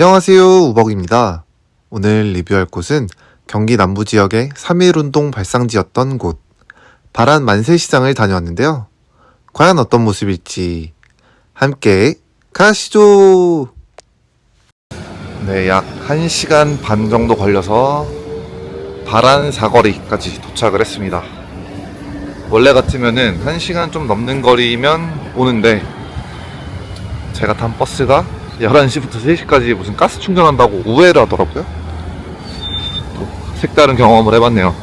안녕하세요. 우벅입니다. 오늘 리뷰할 곳은 경기 남부 지역의 3.1운동 발상지였던 곳, 바란 만세시장을 다녀왔는데요. 과연 어떤 모습일지 함께 가시죠. 네, 약 1시간 반 정도 걸려서 바란 사거리까지 도착을 했습니다. 원래 같으면은 1시간 좀 넘는 거리면 오는데 제가 탄 버스가 11시부터 3시까지 무슨 가스 충전한다고 우회를 하더라고요. 또 색다른 경험을 해봤네요.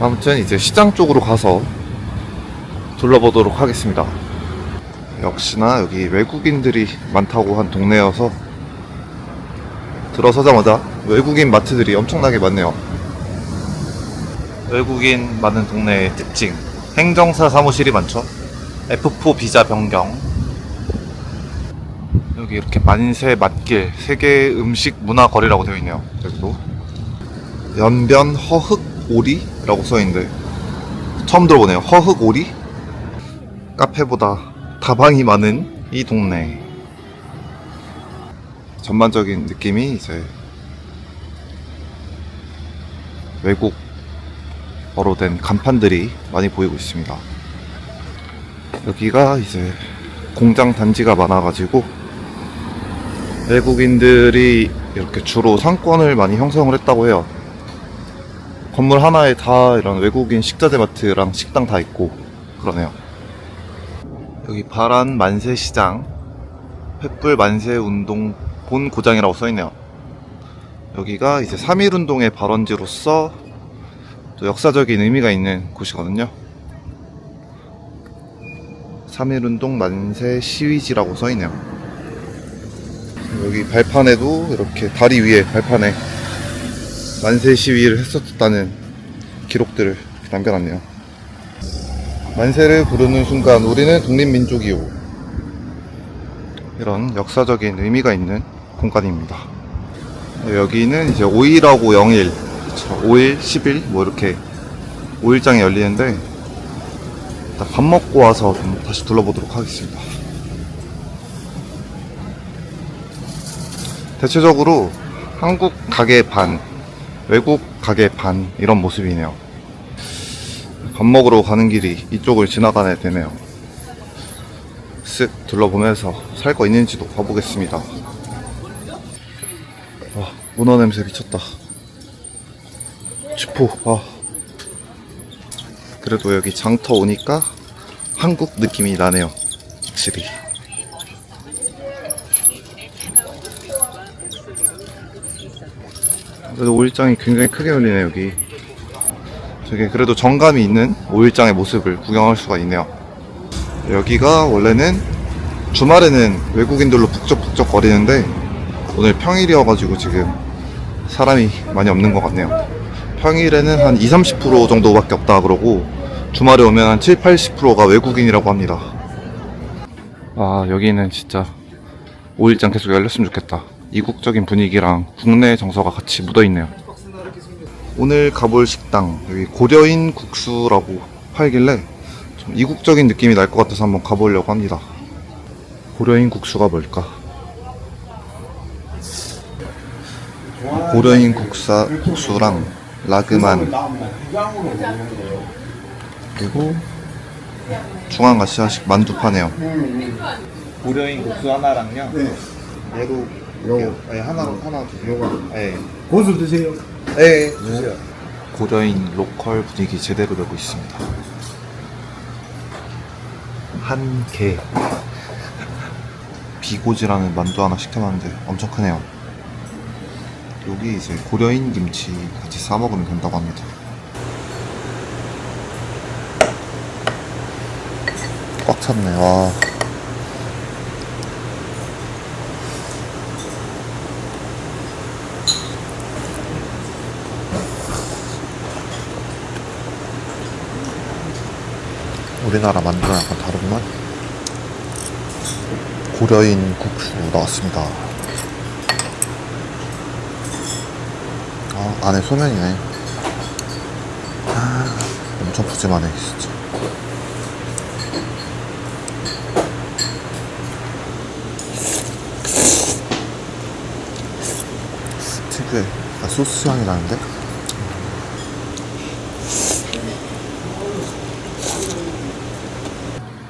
아무튼 이제 시장 쪽으로 가서 둘러보도록 하겠습니다. 역시나 여기 외국인들이 많다고 한 동네여서 들어서자마자 외국인 마트들이 엄청나게 많네요. 외국인 많은 동네의 특징. 행정사 사무실이 많죠. F4 비자 변경. 여기 이렇게 만세 맛길 세계 음식 문화 거리라고 되어 있네요. 여기도 연변 허흑 오리라고 써 있는데 처음 들어보네요. 허흑 오리 카페보다 다방이 많은 이 동네. 전반적인 느낌이 이제 외국어로 된 간판들이 많이 보이고 있습니다. 여기가 이제 공장 단지가 많아가지고 외국인들이 이렇게 주로 상권을 많이 형성을 했다고 해요. 건물 하나에 다 이런 외국인 식자재마트랑 식당 다 있고 그러네요. 여기 바란 만세시장 횃불 만세운동 본 고장이라고 써있네요. 여기가 이제 3.1운동의 발원지로서 또 역사적인 의미가 있는 곳이거든요. 3.1운동 만세 시위지라고 써있네요. 여기 발판에도 이렇게 다리 위에 발판에 만세 시위를 했었다는 기록들을 남겨놨네요. 만세를 부르는 순간 우리는 독립민족이요. 이런 역사적인 의미가 있는 공간입니다. 여기는 이제 5일하고 0일, 5일, 10일 뭐 이렇게 5일장이 열리는데 일단 밥 먹고 와서 좀 다시 둘러보도록 하겠습니다. 대체적으로 한국 가게 반, 외국 가게 반 이런 모습이네요. 밥 먹으러 가는 길이 이쪽을 지나가게 되네요. 쓱 둘러보면서 살 거 있는지도 봐보겠습니다. 아, 문어 냄새 미쳤다. 쥐포, 아. 그래도 여기 장터 오니까 한국 느낌이 나네요. 확실히. 그래도 오일장이 굉장히 크게 열리네 여기. 되게 그래도 정감이 있는 오일장의 모습을 구경할 수가 있네요. 여기가 원래는 주말에는 외국인들로 북적북적 거리는데 오늘 평일이어가지고 지금 사람이 많이 없는 것 같네요. 평일에는 한 20, 30% 정도밖에 없다 그러고 주말에 오면 한 7, 80%가 외국인이라고 합니다. 아 여기는 진짜 오일장 계속 열렸으면 좋겠다 이국적인 분위기랑 국내 정서가 같이 묻어있네요. 오늘 가볼 식당 여기 고려인 국수라고 팔길래 좀 이국적인 느낌이 날 것 같아서 한번 가보려고 합니다. 고려인 국수가 뭘까? 고려인 국사 국수랑 라그만 그리고 중앙아시아식 만두 파네요. 고려인 국수 하나랑요. 얘도 요거 예, 하나 하나 주세요. 요거 예. 고수 드세요. 예, 주세요. 고려인 로컬 분위기 제대로 되고 있습니다. 한 개 비고지라는 만두 하나 시켜놨는데 엄청 크네요. 여기 이제 고려인 김치 같이 싸 먹으면 된다고 합니다. 꽉 찼네. 와. 우리나라 만두랑 약간 다르구만. 고려인 국수 나왔습니다. 아, 안에 소면이네. 아, 엄청 푸짐하네, 진짜. 꽤 약간 소스 향이 나는데?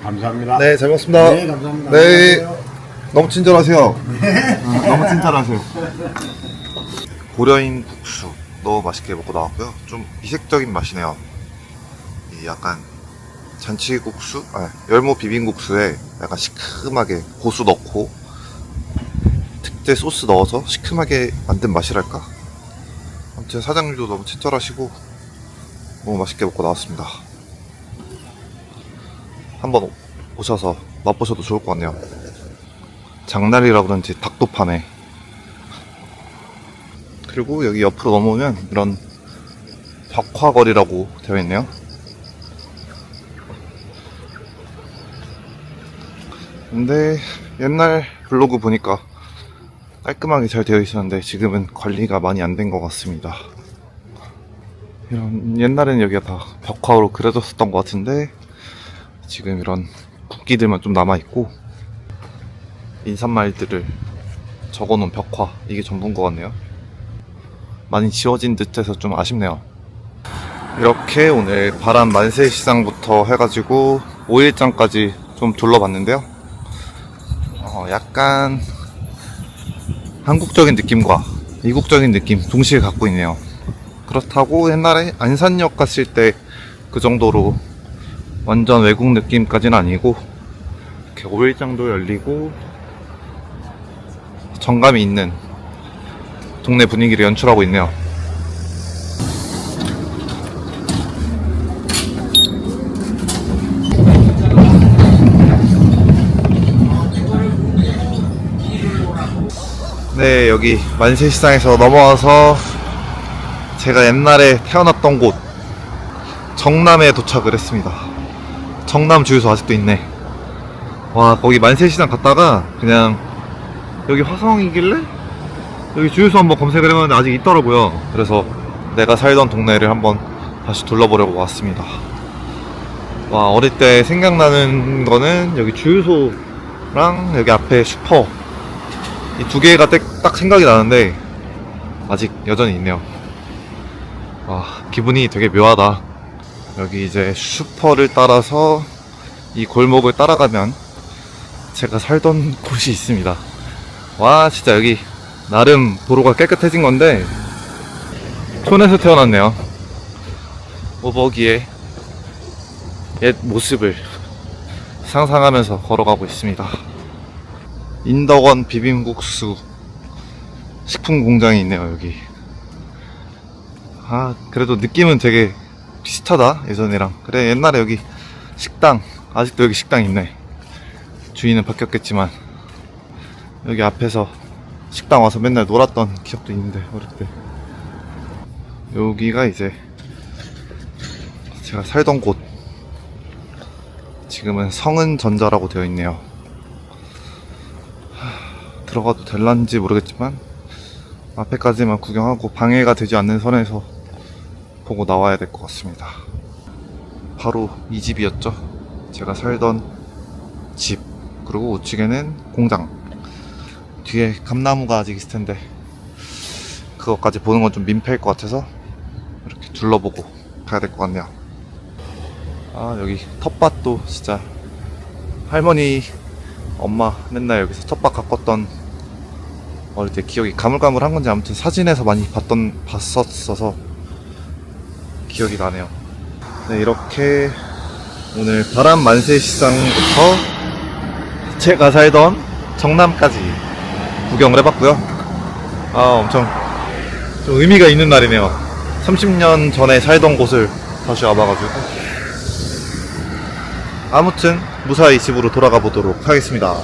감사합니다. 네, 잘 먹습니다. 네, 감사합니다. 네. 너무 친절하세요. 응, 너무 친절하세요. 고려인 국수 너무 맛있게 먹고 나왔고요. 좀 이색적인 맛이네요. 이 약간 잔치국수, 아, 열무 비빔국수에 약간 시큼하게 고수 넣고 특제 소스 넣어서 시큼하게 만든 맛이랄까? 아무튼 사장님도 너무 친절하시고 너무 맛있게 먹고 나왔습니다. 한번 오셔서 맛보셔도 좋을 것 같네요. 장날이라 그런지 닭도 파네. 그리고 여기 옆으로 넘어오면 이런 벽화거리라고 되어 있네요. 근데 옛날 블로그 보니까 깔끔하게 잘 되어 있었는데 지금은 관리가 많이 안 된 것 같습니다. 이런 옛날에는 여기가 다 벽화로 그려졌었던 것 같은데 지금 이런 국기들만 좀 남아 있고 인사말들을 적어놓은 벽화 이게 전부인 것 같네요. 많이 지워진 듯해서 좀 아쉽네요. 이렇게 오늘 바람 만세 시장부터 해가지고 5일장까지 좀 둘러봤는데요. 어, 약간 한국적인 느낌과 이국적인 느낌 동시에 갖고 있네요. 그렇다고 옛날에 안산역 갔을 때 그 정도로 완전 외국 느낌까지는 아니고 이렇게 5일장도 열리고 정감이 있는 동네 분위기를 연출하고 있네요. 네, 여기 만세시장에서 넘어와서 제가 옛날에 태어났던 곳 정남에 도착을 했습니다. 정남 주유소 아직도 있네. 와, 거기 만세시장 갔다가 그냥 여기 화성이길래 여기 주유소 한번 검색을 해봤는데 아직 있더라고요. 그래서 내가 살던 동네를 한번 다시 둘러보려고 왔습니다. 와, 어릴 때 생각나는 거는 여기 주유소랑 여기 앞에 슈퍼 이 두 개가 딱, 딱 생각이 나는데 아직 여전히 있네요. 와, 기분이 되게 묘하다. 여기 이제 슈퍼를 따라서 이 골목을 따라가면 제가 살던 곳이 있습니다. 와, 진짜 여기 나름 도로가 깨끗해진 건데 촌에서 태어났네요. 오버기의 옛 모습을 상상하면서 걸어가고 있습니다. 인덕원 비빔국수 식품 공장이 있네요, 여기. 아, 그래도 느낌은 되게 비슷하다, 예전이랑. 그래, 옛날에 여기 식당, 아직도 여기 식당 있네. 주인은 바뀌었겠지만, 여기 앞에서 식당 와서 맨날 놀았던 기억도 있는데, 어릴 때. 여기가 이제 제가 살던 곳. 지금은 성은전자라고 되어 있네요. 하, 들어가도 될란지 모르겠지만, 앞에까지만 구경하고 방해가 되지 않는 선에서 보고 나와야 될 것 같습니다. 바로 이 집이었죠. 제가 살던 집. 그리고 우측에는 공장. 뒤에 감나무가 아직 있을 텐데, 그것까지 보는 건 좀 민폐일 것 같아서, 이렇게 둘러보고 가야 될 것 같네요. 아, 여기 텃밭도 진짜, 할머니, 엄마 맨날 여기서 텃밭 가꿨던 어릴 때 기억이 가물가물한 건지 아무튼 사진에서 많이 봤던 봤었어서 기억이 나네요. 네 이렇게 오늘 바람 만세 시장부터 제가 살던 정남까지 구경을 해봤고요. 아 엄청 좀 의미가 있는 날이네요. 30년 전에 살던 곳을 다시 와봐가지고 아무튼 무사히 집으로 돌아가 보도록 하겠습니다.